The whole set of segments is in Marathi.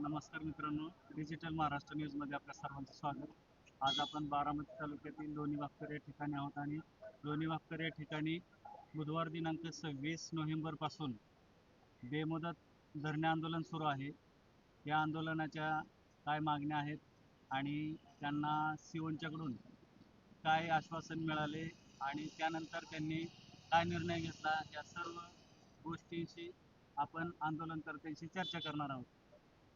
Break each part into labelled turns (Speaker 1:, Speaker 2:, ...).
Speaker 1: नमस्कार मित्रांनो डिजिटल महाराष्ट्र न्यूजमध्ये आपल्या सर्वांचं स्वागत. आज आपण बारामती तालुक्यातील लोणी वाक्कर या ठिकाणी आहोत आणि लोणी वाक्कर या ठिकाणी बुधवार दिनांक सव्वीस नोव्हेंबरपासून बेमुदत धरणे आंदोलन सुरू आहे. या आंदोलनाच्या काय मागण्या आहेत आणि त्यांना सिओनच्याकडून काय आश्वासन मिळाले आणि त्यानंतर त्यांनी काय निर्णय घेतला या सर्व गोष्टींशी आपण आंदोलनकर्त्यांशी चर्चा करणार आहोत.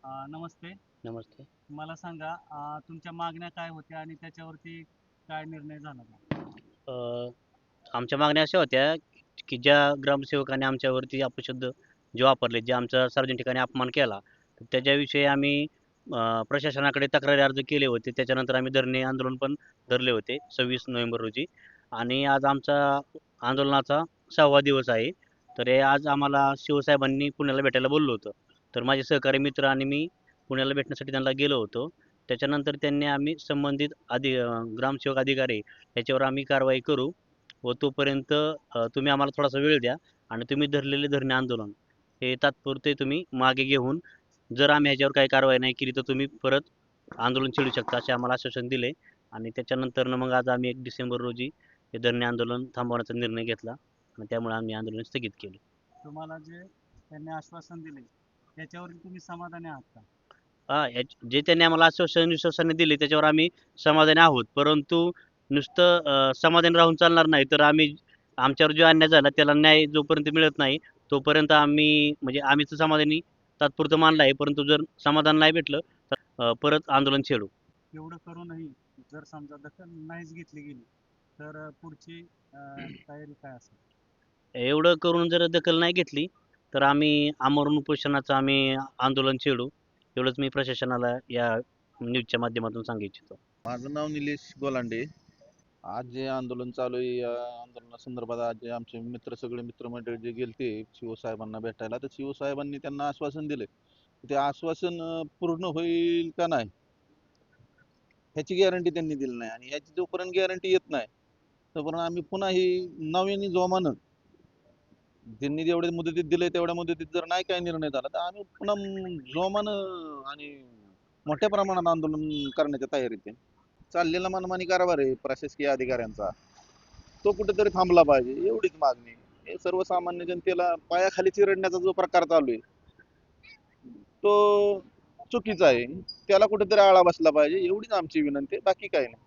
Speaker 1: अं, नमस्ते.
Speaker 2: नमस्ते.
Speaker 1: मला सांगा अं, तुमच्या मागण्या काय होत्या आणि त्याच्यावरती काय निर्णय झाला का?
Speaker 2: अ, आमच्या मागण्या अशा होत्या की ज्या ग्रामसेवकाने आमच्यावरती अपशब्द जे वापरले जे आमचा सार्वजनिक ठिकाणी अपमान केला तर त्याच्याविषयी आम्ही अ, प्रशासनाकडे तक्रारी अर्ज केले होते. त्याच्यानंतर आम्ही धरणे आंदोलन पण धरले होते सव्वीस नोव्हेंबर रोजी. आणि आज आमचा आंदोलनाचा सहावा दिवस आहे. तर हे आज आम्हाला शिवसाहेबांनी पुण्याला भेटायला बोललो होतं. तर माझे सहकारी मित्र आणि मी पुण्याला भेटण्यासाठी त्यांना गेलो होतो. त्याच्यानंतर त्यांनी आम्ही संबंधित अधि ग्रामसेवक अधिकारी याच्यावर आम्ही कारवाई करू व तोपर्यंत तुम्ही आम्हाला थोडासा वेळ द्या आणि तुम्ही धरलेले धरणे आंदोलन. हे तात्पुरते तुम्ही मागे घेऊन जर आम्ही ह्याच्यावर काही कारवाई नाही केली तर तुम्ही परत आंदोलन छेडू शकता असे आम्हाला आश्वासन दिले आणि त्याच्यानंतर मग आज आम्ही एक डिसेंबर रोजी हे धरणे आंदोलन थांबवण्याचा निर्णय घेतला आणि त्यामुळे आम्ही आंदोलन स्थगित केले.
Speaker 1: तुम्हाला जे त्यांनी आश्वासन दिले त्याच्यावरती तुम्ही समाधानी आहात का?
Speaker 2: हा याच- जे त्यांनी आम्हाला आश्वासन विश्वासाने दिले त्याच्यावर आम्ही समाधानी आहोत. परंतु नुसतं अं, समाधानी राहून चालणार नाही तर आम्ही आमच्यावर जो अन्याय झाला त्याला न्याय जोपर्यंत मिळत नाही तोपर्यंत आम्ही म्हणजे आम्ही तर समाधानी तात्पुरतं मानलं आहे परंतु जर समाधान नाही भेटलं तर अं, परत आंदोलन छेडू.
Speaker 1: एवढं करूनही जर समजा दखल नाहीच घेतली गेली तर अं, पुढची अं, तयारी काय असेल?
Speaker 2: एवढं करून जर दखल नाही घेतली तर आम्ही आमरण उपोषणाचं आम्ही आंदोलन छेडू. एवढंच मी प्रशासनाला या न्यूजच्या माध्यमातून सांगू इच्छितो.
Speaker 3: माझं नाव निलेश गोलांडे. आज जे आंदोलन चालू आहे या आंदोलनासंदर्भात आज जे आमचे मित्र सगळे मित्रमंडळी जे गेलते शिवसाहेबांना भेटायला तर शिवसाहेबांनी त्यांना आश्वासन दिले ते आश्वासन पूर्ण होईल का नाही? ह्याची गॅरंटी त्यांनी दिली नाही आणि ह्याची जोपर्यंत गॅरंटी येत नाही तोपर्यंत आम्ही पुन्हा ही नव्याने जोमानं त्यांनी जेवढे मुदतीत दिले तेवढ्या मुदतीत जर नाही काही निर्णय झाला तर आम्ही पुन्हा जोमानं आणि मोठ्या प्रमाणात आंदोलन करण्याच्या तयारीत आहे. चाललेला मनमानी कारभार आहे प्रशासकीय अधिकाऱ्यांचा. तो कुठेतरी थांबला पाहिजे एवढीच मागणी. हे सर्वसामान्य जनतेला पायाखाली चिरडण्याचा जो प्रकार चालू आहे तो चुकीचा आहे. त्याला कुठेतरी आळा बसला पाहिजे एवढीच आमची विनंती आहे. बाकी काही नाही.